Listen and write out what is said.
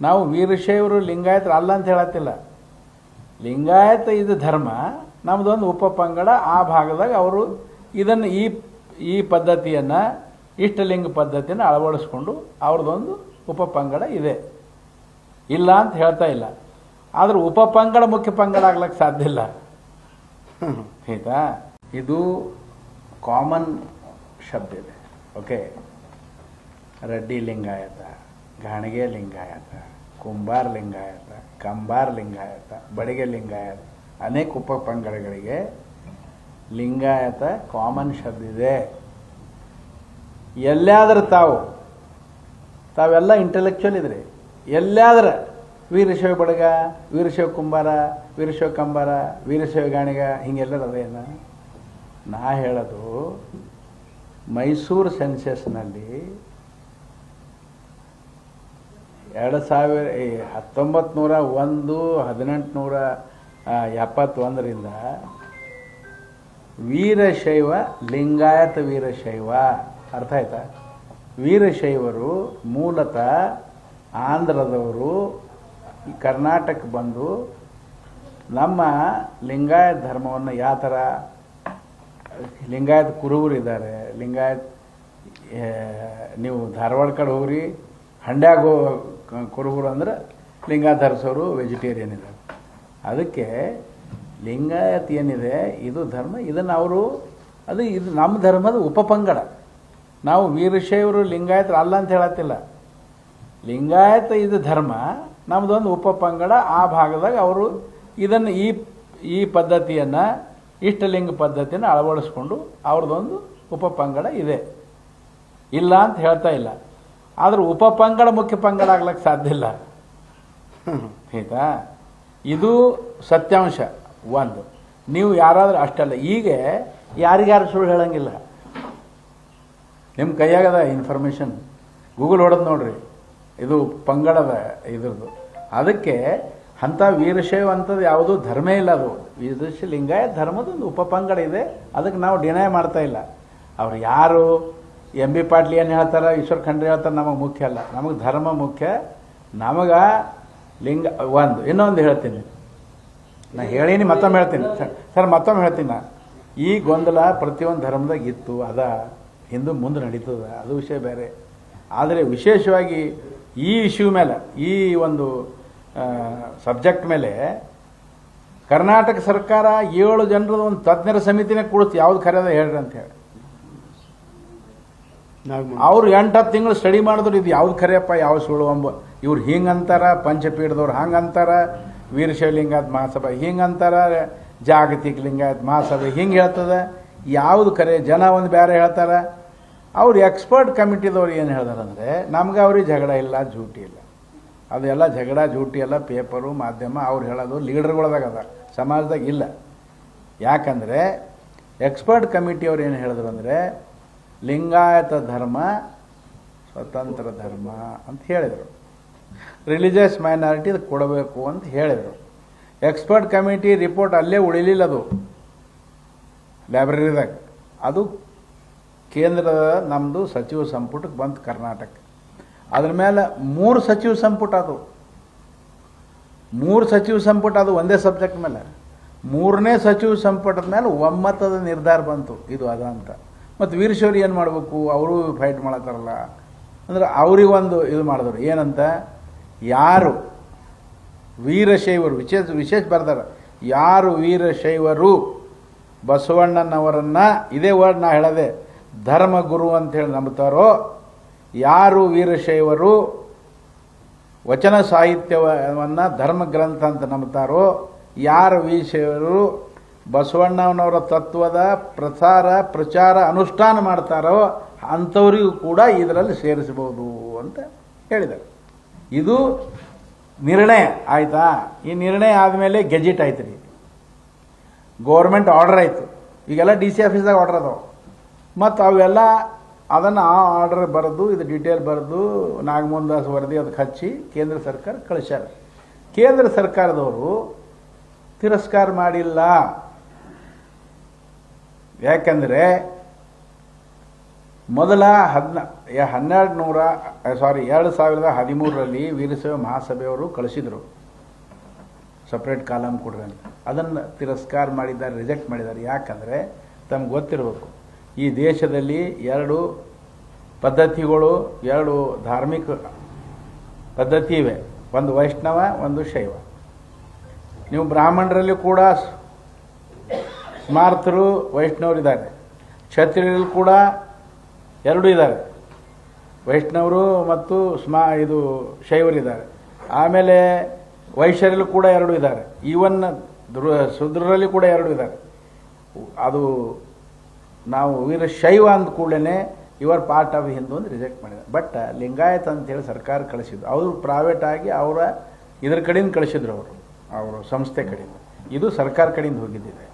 ನಾವು ವೀರಶೈವರು ಲಿಂಗಾಯತರು ಅಲ್ಲ ಅಂತ ಹೇಳತ್ತಿಲ್ಲ. ಲಿಂಗಾಯತ ಇದು ಧರ್ಮ ನಮ್ಮದೊಂದು ಉಪ ಪಂಗಡ ಆ ಭಾಗದಾಗ ಅವರು ಇದನ್ನು ಈ ಈ ಪದ್ಧತಿಯನ್ನು, ಇಷ್ಟಲಿಂಗ ಪದ್ಧತಿಯನ್ನು ಅಳವಡಿಸ್ಕೊಂಡು ಅವ್ರದ್ದೊಂದು ಉಪಪಂಗಡ ಇದೆ. ಇಲ್ಲ ಅಂತ ಹೇಳ್ತಾ ಇಲ್ಲ. ಆದ್ರೆ ಉಪಪಂಗಡ ಮುಖ್ಯ ಪಂಗಡ ಆಗ್ಲಿಕ್ಕೆ ಸಾಧ್ಯ ಇಲ್ಲ. ಆಯಿತಾ? ಇದು ಕಾಮನ್ ಶಬ್ದ ಇದೆ. ಓಕೆ ರೆಡ್ಡಿ ಲಿಂಗಾಯತ. ಗಾಣಿಗೆ ಲಿಂಗಾಯತ, ಕುಂಬಾರ ಲಿಂಗಾಯತ, ಕಂಬಾರ ಲಿಂಗಾಯತ, ಬಡಿಗೆ ಲಿಂಗಾಯತ, ಅನೇಕ ಉಪಪಂಗಡಗಳಿಗೆ ಲಿಂಗಾಯತ ಕಾಮನ್ ಶಬ್ದ ಇದೆ. ಎಲ್ಲಾದ್ರೂ ತಾವು, ತಾವೆಲ್ಲ ಇಂಟೆಲೆಕ್ಚುಯಲ್ ಇದ್ರಿ. ಎಲ್ಲಾದ್ರ ವೀರಶೈವ ಬಡಗ, ವೀರಶೈವ ಕುಂಬಾರ, ವೀರಶೈವ ಕಂಬಾರ, ವೀರಶೈವ ಗಾಣಿಗ, ಹಿಂಗೆಲ್ಲರ ಅದೇನ ನಾ ಹೇಳೋದು ಮೈಸೂರು ಸೆನ್ಸಸ್ನಲ್ಲಿ ಎರಡು ಸಾವಿರ ಹತ್ತೊಂಬತ್ತು ನೂರ ಒಂದು ಹದಿನೆಂಟು ನೂರ ಎಪ್ಪತ್ತೊಂದರಿಂದ ವೀರಶೈವ, ಲಿಂಗಾಯತ ವೀರಶೈವ, ಅರ್ಥ ಆಯ್ತಾ? ವೀರಶೈವರು ಮೂಲತಃ ಆಂಧ್ರದವರು ಕರ್ನಾಟಕ ಬಂದು ನಮ್ಮ ಲಿಂಗಾಯತ ಧರ್ಮವನ್ನು ಯಾವ ಥರ, ಲಿಂಗಾಯತ ಕುರುಬರು ಇದ್ದಾರೆ ಲಿಂಗಾಯತ್ ನೀವು ಧಾರವಾಡ ಕಡೆ ಹೋಗ್ರಿ ಹಂಡ್ಯಾಗ ಕುರುಬರು ಅಂದ್ರೆ ಲಿಂಗಾಯತ ಧರಿಸೋರು ವೆಜಿಟೇರಿಯನ್ ಇದ್ದಾರೆ. ಅದಕ್ಕೆ ಲಿಂಗಾಯತ್ ಏನಿದೆ, ಇದು ಧರ್ಮ, ಇದನ್ನು ಅವರು, ಅದು ಇದು ನಮ್ಮ ಧರ್ಮದ ಉಪಪಂಗಡ. ನಾವು ವೀರಶೈವರು ಲಿಂಗಾಯತರು ಅಲ್ಲ ಅಂತ ಹೇಳತ್ತಿಲ್ಲ. ಲಿಂಗಾಯತ ಇದು ಧರ್ಮ ನಮ್ಮದೊಂದು ಉಪಪಂಗಡ, ಆ ಭಾಗದಾಗ ಅವರು ಇದನ್ನು ಈ ಈ ಪದ್ಧತಿಯನ್ನು ಇಷ್ಟಲಿಂಗ ಪದ್ಧತಿಯನ್ನು ಅಳವಡಿಸ್ಕೊಂಡು ಅವ್ರದ್ದೊಂದು ಉಪಪಂಗಡ ಇದೆ. ಇಲ್ಲ ಅಂತ ಹೇಳ್ತಾ ಇಲ್ಲ. ಆದ್ರೆ ಉಪಪಂಗಡ ಮುಖ್ಯ ಪಂಗಡ ಆಗ್ಲಿಕ್ಕೆ ಸಾಧ್ಯ ಇಲ್ಲ. ಆಯಿತಾ? ಇದು ಸತ್ಯಾಂಶ, ಒಂದು. ನೀವು ಯಾರಾದರೂ ಅಷ್ಟಲ್ಲ ಈಗ ಯಾರಿಗ್ಯಾರು ಸುಳ್ಳು ಹೇಳಂಗಿಲ್ಲ. ನಿಮ್ಮ ಕೈಯಾಗದ ಇನ್ಫಾರ್ಮೇಷನ್ ಗೂಗಲ್ ಹೊಡೆದು ನೋಡ್ರಿ. ಇದು ಪಂಗಡದ ಇದ್ರದ್ದು. ಅದಕ್ಕೆ ಅಂಥ ವೀರಶೈವ ಅಂಥದ್ದು ಯಾವುದೂ ಧರ್ಮ ಇಲ್ಲ ಅದು. ವೀರಶ ಲಿಂಗಾಯ ಉಪ ಉಪಪಂಗಡ ಇದೆ. ಅದಕ್ಕೆ ನಾವು ಡಿನೈ ಮಾಡ್ತಾ ಇಲ್ಲ. ಅವ್ರು ಯಾರು? ಎಂ ಬಿ ಪಾಟ್ಲಿ ಏನು ಹೇಳ್ತಾರೆ, ಈಶ್ವರ್ ಖಂಡ್ರೆ ಹೇಳ್ತಾರೆ, ನಮಗೆ ಮುಖ್ಯ ಅಲ್ಲ. ನಮಗೆ ಧರ್ಮ ಮುಖ್ಯ. ನಮಗೆ ಲಿಂಗ ಒಂದು. ಇನ್ನೊಂದು ಹೇಳ್ತೀನಿ. ನಾ ಹೇಳೀನಿ, ಮತ್ತೊಮ್ಮೆ ಹೇಳ್ತೀನಿ. ಸರ್- ಮತ್ತೊಮ್ಮೆ ಹೇಳ್ತೀನಿ ನಾ. ಈ ಗೊಂದಲ ಪ್ರತಿಯೊಂದು ಧರ್ಮದಾಗ ಇತ್ತು, ಅದ ಹಿಂದೂ ಮುಂದೆ ನಡೀತದ. ಅದು ವಿಷಯ ಬೇರೆ. ಆದರೆ ವಿಶೇಷವಾಗಿ ಈ ಇಶ್ಯೂ ಮೇಲೆ, ಈ ಒಂದು ಸಬ್ಜೆಕ್ಟ್ ಮೇಲೆ ಕರ್ನಾಟಕ ಸರ್ಕಾರ ಏಳು ಜನರದ ಒಂದು ತಜ್ಞರ ಸಮಿತಿನೇ ಕೂಡಿಸಿ ಯಾವ್ದು ಕರೆಯೋದ ಹೇಳ್ರಿ ಅಂತ ಹೇಳಿ. ಅವ್ರು ಎಂಟು ಹತ್ತು ತಿಂಗಳು ಸ್ಟಡಿ ಮಾಡಿದ್ರು, ಇದು ಯಾವ್ದು ಖರೆಯಪ್ಪ ಯಾವ ಸುಳ್ಳು ಅಂಬ. ಇವ್ರು ಹಿಂಗಂತಾರ, ಪಂಚಪೀಠದವ್ರು ಹಂಗಂತಾರ ವೀರಶೈವ ಲಿಂಗಾಯತ್ ಮಹಾಸಭಾ ಹಿಂಗಂತಾರ, ಜಾಗತಿಕ ಲಿಂಗಾಯತ್ ಮಹಾಸಭೆ ಹಿಂಗೆ ಹೇಳ್ತದ. ಯಾವುದು ಖರೆ ಜನ ಒಂದು ಬೇರೆ ಹೇಳ್ತಾರ. ಅವ್ರು ಎಕ್ಸ್ಪರ್ಟ್ ಕಮಿಟಿದವ್ರು ಏನು ಹೇಳ್ದಾರಂದ್ರೆ, ನಮ್ಗೆ ಅವ್ರಿಗೆ ಜಗಳ ಇಲ್ಲ, ಜೂಟಿ ಇಲ್ಲ. ಅದೆಲ್ಲ ಜಗಳ, ಜೂಟಿ ಎಲ್ಲ ಪೇಪರು, ಮಾಧ್ಯಮ, ಅವ್ರು ಹೇಳೋದು ಲೀಡರ್ಗಳದಾಗ ಅದ, ಸಮಾಜದಾಗ ಇಲ್ಲ. ಯಾಕಂದರೆ ಎಕ್ಸ್ಪರ್ಟ್ ಕಮಿಟಿಯವ್ರು ಏನು ಹೇಳಿದ್ರು ಅಂದರೆ ಲಿಂಗಾಯತ ಧರ್ಮ, ಸ್ವತಂತ್ರ ಧರ್ಮ ಅಂತ ಹೇಳಿದರು. ರಿಲಿಜಿಯಸ್ ಮೈನಾರಿಟಿ ಕೊಡಬೇಕು ಅಂತ ಹೇಳಿದರು. ಎಕ್ಸ್ಪರ್ಟ್ ಕಮಿಟಿ ರಿಪೋರ್ಟ್ ಅಲ್ಲೇ ಉಳಿಲಿಲ್ಲ ಅದು. ಲೈಬ್ರರಿದಾಗ ಅದು ಕೇಂದ್ರದ ನಮ್ಮದು ಸಚಿವ ಸಂಪುಟಕ್ಕೆ ಬಂತು ಕರ್ನಾಟಕ. ಅದ್ರ ಮೇಲೆ ಮೂರು ಸಚಿವ ಸಂಪುಟ ಅದು. ಮೂರು ಸಚಿವ ಸಂಪುಟ ಅದು ಒಂದೇ ಸಬ್ಜೆಕ್ಟ್ ಮೇಲೆ. ಮೂರನೇ ಸಚಿವ ಸಂಪುಟದ ಮೇಲೆ ಒಮ್ಮತದ ನಿರ್ಧಾರ ಬಂತು. ಇದು ಅದ ಮತ್ತು ವೀರಶೌರಿ ಏನು ಮಾಡಬೇಕು? ಅವರು ಫೈಟ್ ಮಾಡತ್ತಾರಲ್ಲ. ಅಂದ್ರೆ ಅವ್ರಿಗೆ ಒಂದು ಇದು ಮಾಡಿದ್ರು. ಏನಂತ? ಯಾರು? ವೀರಶೈವರು ವಿಶೇಷ ವಿಶೇಷ ಬರ್ತಾರೆ ಯಾರು ವೀರಶೈವರು ಬಸವಣ್ಣನವರನ್ನು, ಇದೇ ವರ್ಡ್ ನಾ ಹೇಳದೆ ಧರ್ಮಗುರು ಅಂತ ಹೇಳಿ ನಂಬುತ್ತಾರೋ? ಯಾರು ವೀರಶೈವರು ವಚನ ಸಾಹಿತ್ಯವನ್ನು, ಧರ್ಮ ಗ್ರಂಥ ಅಂತ ನಂಬುತ್ತಾರೋ? ಯಾರು ವೀರಶೈವರು ಬಸವಣ್ಣನವರ ತತ್ವದ ಪ್ರಸಾರ, ಪ್ರಚಾರ, ಅನುಷ್ಠಾನ ಮಾಡ್ತಾರೋ ಅಂಥವರಿಗೂ ಕೂಡ ಇದರಲ್ಲಿ ಸೇರಿಸಬಹುದು ಅಂತ ಹೇಳಿದರು. ಇದು ನಿರ್ಣಯ, ಆಯಿತಾ? ಈ ನಿರ್ಣಯ ಆದಮೇಲೆ ಗೆಜೆಟ್ ಆಯ್ತು ರೀ ಗೌರ್ಮೆಂಟ್ ಆರ್ಡರ್ ಆಯಿತು. ಈಗೆಲ್ಲ ಡಿ ಸಿ ಆಫೀಸ್ದಾಗ ಆರ್ಡರ್ ಅದಾವೆ. ಮತ್ತು ಅವೆಲ್ಲ ಅದನ್ನು ಆ ಆರ್ಡರ್ ಬರೆದು, ಇದು ಡೀಟೇಲ್ ಬರೆದು ನಾಗಮೋಹನ್ ದಾಸ್ ವರದಿ ಅದಕ್ಕೆ ಹಚ್ಚಿ ಕೇಂದ್ರ ಸರ್ಕಾರ ಕಳಿಸ್ಯಾರ. ಕೇಂದ್ರ ಸರ್ಕಾರದವರು ತಿರಸ್ಕಾರ ಮಾಡಿಲ್ಲ. ಯಾಕಂದರೆ ಮೊದಲ ಹದಿನ ಹನ್ನೆರಡು ನೂರ ಸಾರಿ ಎರಡು ಸಾವಿರದ ಹದಿಮೂರರಲ್ಲಿ ವೀರಸೇವ ಮಹಾಸಭೆಯವರು ಕಳಿಸಿದರು. ಸಪ್ರೇಟ್ ಕಾಲಮ್ ಕೊಡ್ರಿ ಅಂತ. ಅದನ್ನು ತಿರಸ್ಕಾರ ಮಾಡಿದ್ದಾರೆ, ರಿಜೆಕ್ಟ್ ಮಾಡಿದ್ದಾರೆ. ಯಾಕಂದರೆ ತಮ್ಗೆ ಗೊತ್ತಿರಬೇಕು, ಈ ದೇಶದಲ್ಲಿ ಎರಡು ಪದ್ಧತಿಗಳು, ಎರಡು ಧಾರ್ಮಿಕ ಪದ್ಧತಿ ಇವೆ. ಒಂದು ವೈಷ್ಣವ, ಒಂದು ಶೈವ. ನೀವು ಬ್ರಾಹ್ಮಣರಲ್ಲಿ ಕೂಡ ಸ್ಮಾರ್ತರು ವೈಷ್ಣವರಿದ್ದಾರೆ ಕ್ಷತ್ರಿಯರಲ್ಲಿ ಕೂಡ ಎರಡೂ ಇದ್ದಾರೆ. ವೈಷ್ಣವರು ಮತ್ತು ಸ್ಮಾ ಇದು ಶೈವರಿದ್ದಾರೆ ಆಮೇಲೆ ವೈಶ್ಯರಲ್ಲಿ ಕೂಡ ಎರಡು ಇದ್ದಾರೆ. ಈವನ್ ದೃ ಶುದ್ರರಲ್ಲಿ ಕೂಡ ಎರಡು ಇದ್ದಾರೆ. ಅದು ನಾವು ವೀರ ಶೈವ ಅಂದ ಕೂಡಲೇ ಇವರ್ ಪಾರ್ಟ್ ಆಫ್ ಹಿಂದೂ ಅಂತ ರಿಜೆಕ್ಟ್ ಮಾಡಿದ್ದಾರೆ. ಬಟ್ ಲಿಂಗಾಯತ್ ಅಂತೇಳಿ ಸರ್ಕಾರ ಕಳಿಸಿದ್ರು ಅವರು ಪ್ರೈವೇಟ್ ಆಗಿ ಅವರ ಇದ್ರ ಕಡೆಯಿಂದ ಕಳಿಸಿದ್ರು ಅವರು. ಅವರು ಸಂಸ್ಥೆ ಕಡೆಯಿಂದ. ಇದು ಸರ್ಕಾರ ಕಡೆಯಿಂದ ಹೋಗಿದ್ದಿದೆ.